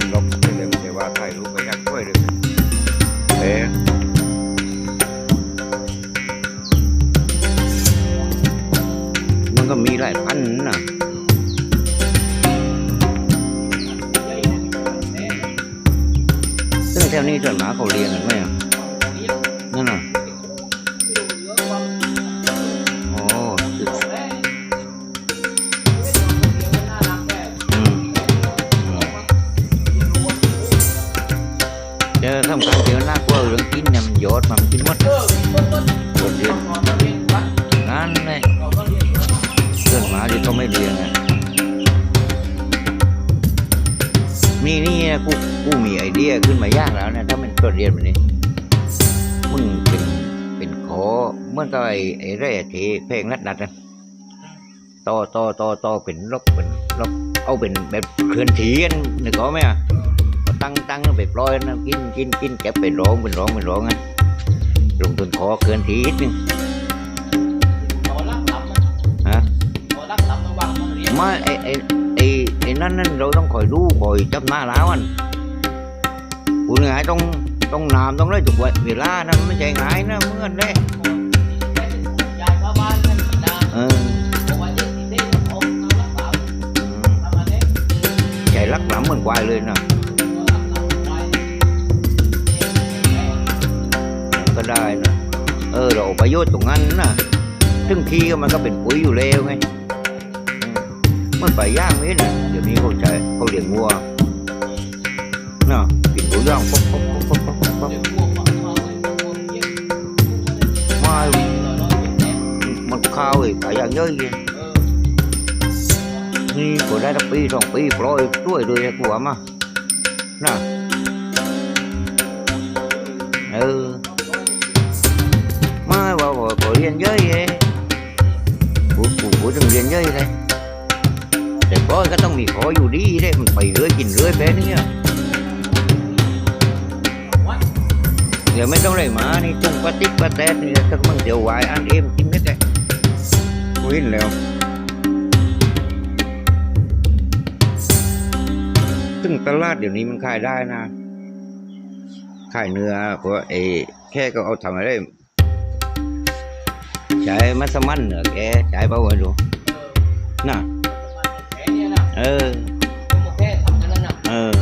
มันล็อกไปเลยแต่ว่าถ่ายรูปไปยักษ์ด้วยเลยเอ๊มันก็มีหลายพันนะซึ่งแถวนี้ส่วนมากเขาเรียงกันไหมอะนั่น ทำการเจอน่ากลัวเรื่องกินเนี่ยมันโยดมันกินหมดโดนเรียนนั่นเลยเพื่อนหมาที่เขาไม่เลี้ยงอะนี่นี่กูกูมีไอเดียขึ้นมายากแล้วนะถ้ามันก็เรียนแบบนี้มึงเป็นเป็นขอเมื่อกับไอไอ้แร่ที่เพลงนัดนัดนะต่อต่อต่อต่อเป็นลบเป็นลบเอาเป็นแบบเคลื่อนที่กันนึกออกไหมอะ ตั้งตั้งไปปล่อยนะกินกินกินเก็บไปร้องเป็นร้องเป็นร้องอะลงทุนขอเกินทีนึงฮะไม่ไอไอไอไอนั่นนั่นเราต้องคอยดูคอยจับหน้าแล้วอันคุณไงายต้องต้องนามต้องได้ถูกเวลานะมันไม่ใช่ง่ายนะเมื่อนเลยเออใจรักหลำเหมือนควายเลยนะ ได้นะเออเราประโยชน์ตรงนั้นนะซึ่งขี้มันก็เป็นปุ๋ยอยู่แล้วไงมันไปย่างไม่นะเดี๋ยวนี้เขาใช้เขาเลี้ยงวัวนาะกินตัวย่างป๊บป๊บป๊บป๊บป๊บป๊บมามันข้าวอีกไปย่างเยอะแยะนี่ก็ได้ตั้งปีสองปีปล่อยด้วยเลยกลัวมาน่ะ ว่า có liên giới vậy của của của từng liên giới đây แต่ก็ก็ต้องมีขออยู่ดีได้มันไปเรื่อยกินเรื่อยไปนี่อะเดี๋ยวไม่ต้องเลยมานี่ตุ้งปาติ๊กปาแตดนี่ถ้ามึงเดี๋ยววายอันเอ็มกินไม่ได้กูเห็นแล้วซึ่งตลาดเดี๋ยวนี้มันขายได้นะ ขายเนื้อเพราะไอ้แค่ก็เอาทำอะไร ใช้มัสมั่นเหนือแกใช้เปล่าวะดูน่ะเออเออ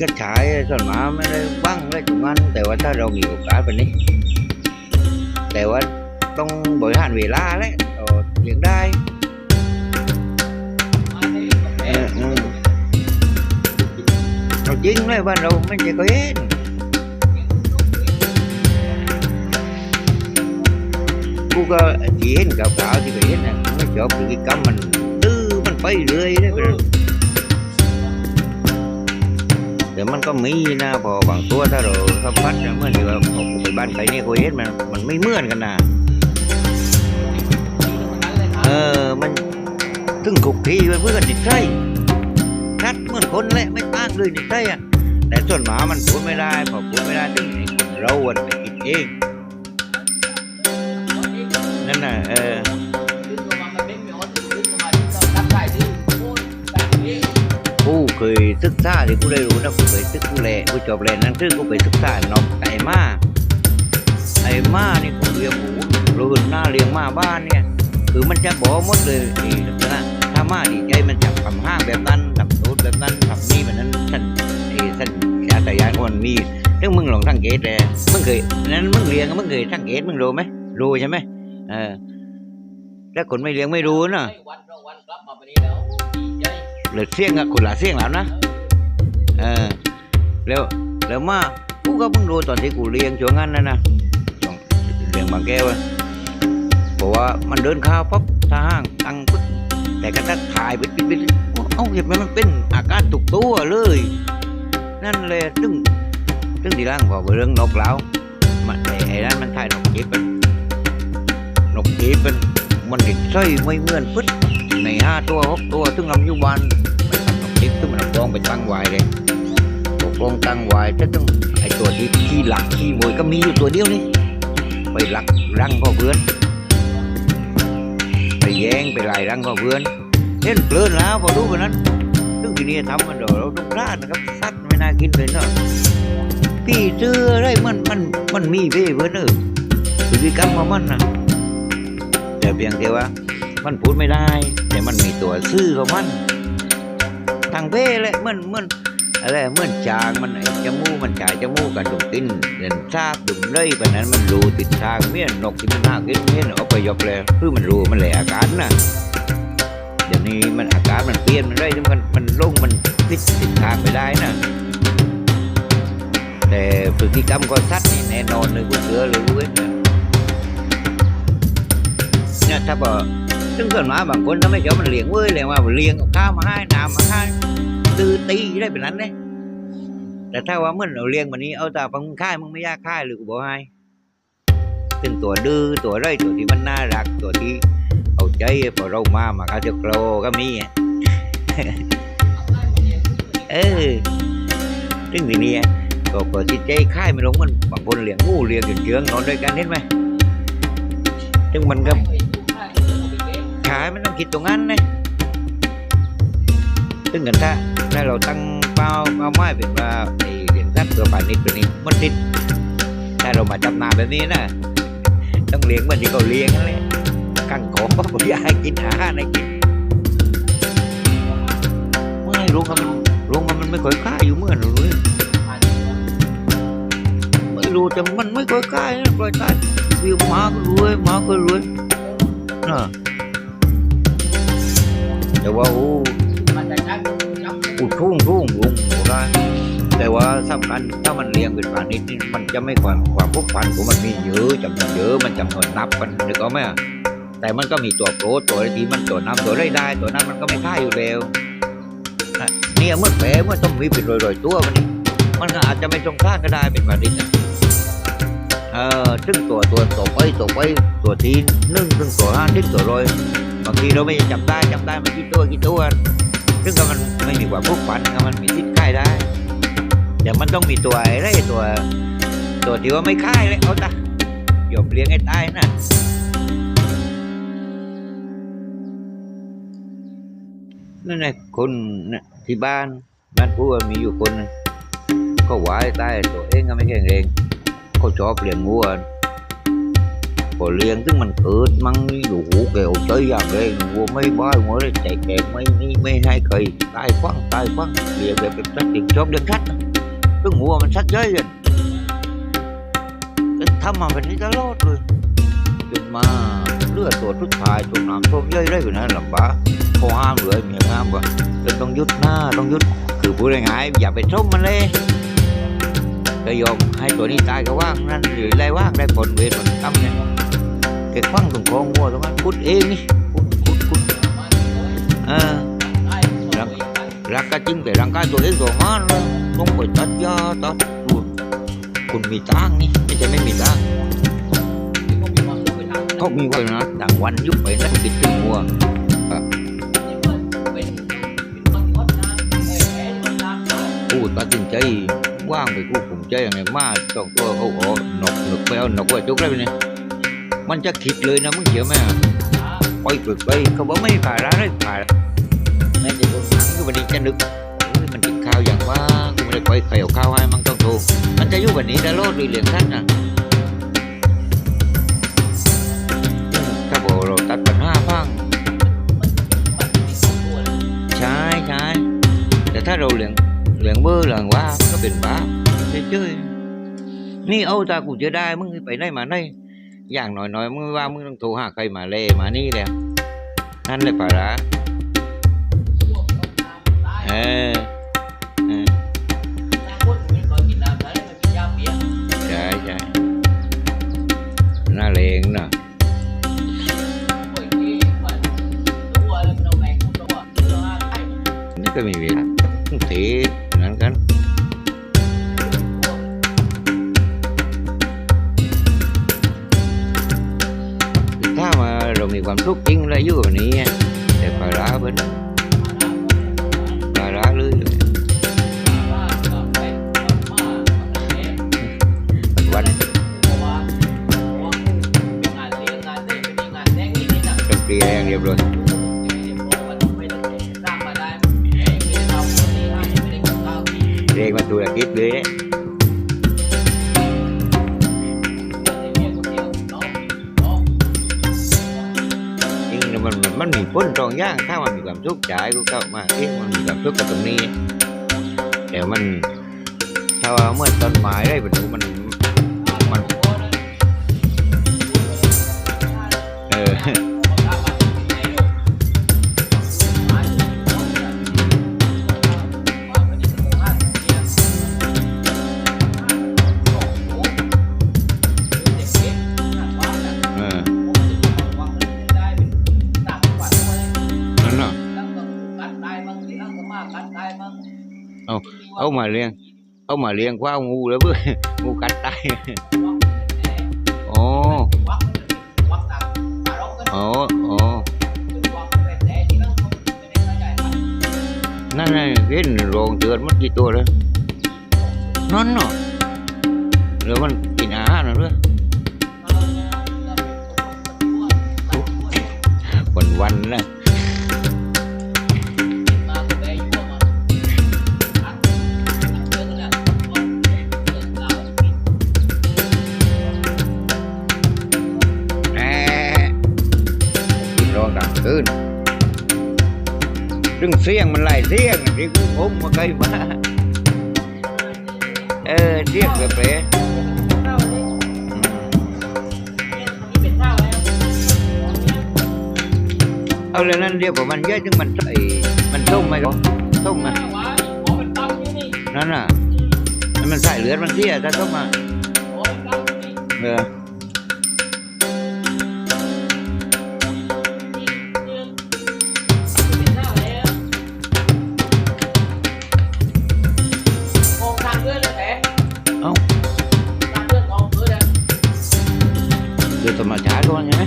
ก็ใช้ส่วนหมาไม่ได้บ้างเลย จุงนั้นแต่ว่าถ้าเรามีโอกาสแบบนี้แต่ว่าต้องบริหารเวลาแหละเออเลี้ยงได้เออเออเราจริงเลยบ้านเราไม่ใช่ก็เห็นกูก็ chỉ เห็นกับขาวที่ก็เห็นนะไม่ชอบพฤติกรรมมันดื้อมันไปเรื่อยนะแต่มันก็มีนะพอบางตัวถ้าเราสัมผัสเมื่อที่ว่าออกไปบ้านใครนี่ยกูเห็นมันมันไม่เหมือนกันนะเออมันถึงขุกทีมันเพื่อนติดใจชัดเหมือนคนแหละไม่ต่างเลยติดใจอะแต่ส่วนหมามันพูดไม่ได้พอพูดไม่ได้ถึงเราอะไปกินเอง ศึกษาที่กูได้รู้นะกูเคยศึกกูแลกูจบแลหนั่นคือกูไปศึกษานอกไก่มาไอ้มานี่กูเลี้ยงหมูรู้หน้าเลี้ยงมาบ้านเนี่ย คือมันจะบอกหมดเลยนี่นะถ้ามาดีใจมันจะทำห้างแบบนั้นทำตูดแบบนั้นทำนี่แบบนั้นท่นไอ้ท่นชาตยานของมันมีซึ่งมึงลองสังเกตเลยมึงเคยนั้นมึงเลี้ยงมึงเคยสังเกตมึงรู้ไหมรู้ใช่ไหมเออแล้วคนไม่เลี้ยงไม่รู้นะ เลยเสียงอะคนละเสียงแล้วนะเออแล้วแล้วมากูก็เพิ่งรู้ตอนที่กูเลี้ยงช่วงนั้นนะนะงบางแก้วอะเพราะว่ามันเดินข้าวปั๊บถ้าห้างตังปึ๊บแต่ก็ถ้าถ่ายไปปิดปิดเอ้าเห็นไหมมันเป็นอาการตุกตัวเลย นั่นเลยซึ่งซึ่งทีหล่างพอเรื่องนกแล้วมันไอ้นั่นมันถ่ายนกจีบมันนกจีบมัน มันติดสร้อยไม่เหมือนปึ๊ดในห้าตัวหกตัวซึ่งลำยุบันมันทำนกจีบซึ่งมันกลองไปตั้งไว้เลยเอากลองตั้งไว้ถ้าต้องไอ้ตัวที่ขี้หลักขี้มวยก็มีอยู่ตัวเดียวนี่ไปหลักรังก็เพื่อนไปแย่งไปไล่รังก็เพื่อนเล่นเพลินแล้วพอรู้แบบนั้นซึ่งทีนี้ทำมันเดี๋ยวเราต้องพลาดนะครับซัดไม่น่ากินเลยเนาะพี่เชื่ออะไรมันมันมันมีเพ่เพื่อนเออพฤติกรรมของมันนะ แต่เพียงแต่ว่า มันพูดไม่ได้ แต่มันมีตัวซื่อของมันทางเพ่เลยเหมันเหมันอะไรเหมือนจางมันไอ้จมูกมันจ่ายจมูกกันดุมติ้นเดินซาบดุมเลยแบบนั้นมันรู้ติดทางเมียนนกที่มันหากินเมียนเอาไปยกเลยคือมันรู้มันเลยอาการน่ะเดี๋ยวนี้มันอากาศมันเปลี่ยนมันได้มันมันลงมันพลิกทิศทางไปได้น่ะแต่พฤติกรรมก็สัตว์นี่แน่นอนเลยกูเสือเลยกูเว้ยเนี่ย เนี่ยถ้าบอกซึ่งส่วนมากบางคนถ้าไม่ชอบมันเลี้ยงเว้ยเลี้ยงว่าเลี้ยงข้าวมาให้น้ำมาให้ตื้อตีได้เป็นนั้นเนี่ยแต่ถ้าว่าเมื่อเราเลี้ยงวันนี้เอาแต่ฟังค่ายมึงไม่ยากค่ายหรือกูบอกให้ซึ่งตัวดื้อตัวไรตัวที่มันน่ารักตัวที่เอาใจพอเรามามาเขาจะโกรก็มีเออซึ่งทีนี้ก็ก็จิตใจค่ายไม่ลงมันบางคนเลี้ยงงูเลี้ยงเชืองนอนด้วยกันเห็นไหมซึ่งมันก็ายมันต้องคิดตรงนั้นนะซึ่งกันถ้าถ้าเราตั้งเป้าเป้าหมายเป็นว่าไอ้เลี้ยงสัพตัวป่านิดตัวนี้มันติดถ้าเรามาจำนาแบบนี้นะต้องเลี้ยงเหมันที่เขาเลี้ยงนั่นแหละกังโกผมอยากกินอาหารให้กินไม่รู้ครับมันรู้ว่ามันไม่ค่อยกล้าอยู่เหมื่อนรู้เลยไม่รู้แต่มันไม่ค่อยกล้านะปล่อยตายวิวมาก็รวยมาก็รวยนะ แต่ว่าโอ้อุดทุ่งทุ่งลุงโอ้ได้แต่ว่าสำคัญถ้ามันเลี้ยงเป็นพาณิชย์นี่มันจะไม่ความความผูกพันของมันมีเยอะจำนวนเยอะมันจำนวนนับกันนึกเอาไหมแต่มันก็มีตัวโปรตัวที่มันตัวน้ำตัวได้ได้ตัวนั้นมันก็ไม่ค่ายอยู่แล้วนะเนี่ยเมื่อแผลเมื่อต้องมีเป็นรอยๆตัวมันนี่มันก็อาจจะไม่ตรงข้างก็ได้เป็นแบบนี้เออซึ่งตัวตัวตัวไปตัวไปตัวทีนึ่งซึ่งตัวห้าซึ่งตัวรอย บางทีเราไม่จำได้จำได้มันกี่ตัวกี่ตัวซึ่งก็มันไม่มีความผูกพันก็มันมีทิศค่ายได้แต่มันต้องมีตัวอะไรตัว ตัวที่ว่าไม่ค่ายเลยเอาตะยอมเลี้ยงให้ตายนะนั่นแหละคนที่บ้านบ้านผู้มีอยู่คนก็ไหวายตายตัวเองก็ไม่แข็งแรงเขาชอบเลี้ยงวัว พอเลี้ยงถึงมันเกิดมั่งอยู่เกี่ยวใจอย่างแรงวัวไม่บ้าหัวเลยใจแข็งไม่นี่ไม่ให้เคยตายคว้างตายคว้างเลี้ยงแบบเป็นสัตว์ติดชอบเลี้ยงสัตว์นะซึ่งวัวมันสัตว์ย่อยกันทำมาแบบนี้ตลอดเลยจนมาเลือดตัวทุกทายตัวน้ำท่วมย่อยได้อยู่นั้นลำบากเขาห้ามเลยเมียห้ามว่าเป็นต้องหยุดหน้าต้องหยุดคือพูดง่ายๆอย่าไปส้มมันเลยก็ยอมให้ตัวนี้ตายก็ว่างนั่นหรือไรว่างได้ผลเวรผลกรรมเนี่ย กคว้างตรงคองัวตรงนั้นพุดเองนี่พุดพุดพุดเออรักก็จริงแต่ร่างกายตัวเองตัวมันต้องไปตัดยาตัดคุณคุณมีตังนี่ไม่ใช่ไม่มีตังเขามีไว้นะต่างวันยุบไปนักกิจถึงงัวกูตัดสินใจว่างไปกูผมใจยังไงมาต้องตัวเอาออหนกหนกไปเอาหนกไว้จุกได้ไหมเนี่ย มันจะคิดเลยนะมึงเขียวไหมอะไปฝึกไปเขาบอกไม่ผ่าร้านไม่ผ่าแม่จะโดนหนังอยู่วันนี้จะนึกมันกินข้าวอย่างว่ากูไม่ได้ไปใครเอาข้าวให้มันต้องโทรมันจะอยู่วันนี้แต่โลดด้วยเหรียญท่านนะถ้าบอกเราตัดปัญหาพังใช่ใช่แต่ถ้าเราเหลียงเหลืองเบอร์เหลืองว่าก็เป็นบ้าเฉยๆนี่เอาตากูจะได้มึงไปไหนมาไหน อย่างน้อยๆมึงว่ามึงต้องโทรหาใครมาเล่มานี่แล้วนั่นเลยป่าละเออใช่ใช่น่าเลงนาะนี่ก็มีเวลา ลยอยู่แบบนี้แต่ภาระเพิ่นภาระเลยวันต้องเปลี่ยนเรียบร้อยเรียกมาธุรกิจเลยเนี่ย มันมีพ้นตรงย่างถ้ามันมีความทุกข์ใจกูเข้ามาเอ๊ะมันมีความทุกข์กับตรงนี้แต่มันถ้าว่าเมื่อต้นไม้ได้บรรลุมันมัน มาเลี้ยง เอามาเลี้ยงว่างูแล้วเพื่องูกัดตายอ๋ออ๋ออ๋อนั่นไงเห็นโรงเตือนมันกี่ตัวแล้วนั่นเนาะหรือมันกินอาหารนะเพื่อวันวันนะ ซึ่งเสียงมันไล่เสียงที่กูผมมาเคยมาเออเสียงแบบเป๋เอาเลยนั่นเรียกว่ามันเยอะถึงมันไอ้มันส้มไหมก็ส้มไหมนั่นน่ะมันมันใส่เลือดมันเสียถ้าส้มมาเออ คือธรรมชาติด้วยใช่ไหม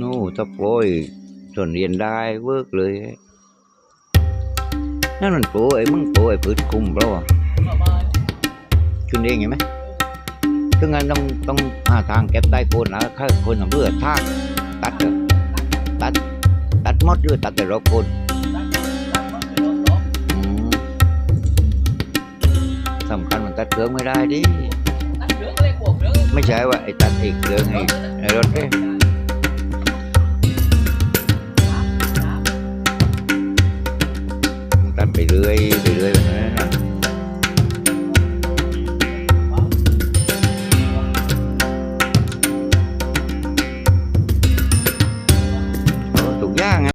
นู่ถ้าโปรยส่วน ถึงงั้นต้องต้องหาทางเก็บใต้โคนนะถ้าคนทำเพื่อทากตัดตัดตัดมดหรือตัดแต่รอบโคนสำคัญมันตัดเครื่องไม่ได้ดิไม่ใช่ว่าไอ้ตัดอีกเครื่องไอ้ไอ้รถเอ้ยตัดไปเรื่อยไปเรื่อยแบบนั้น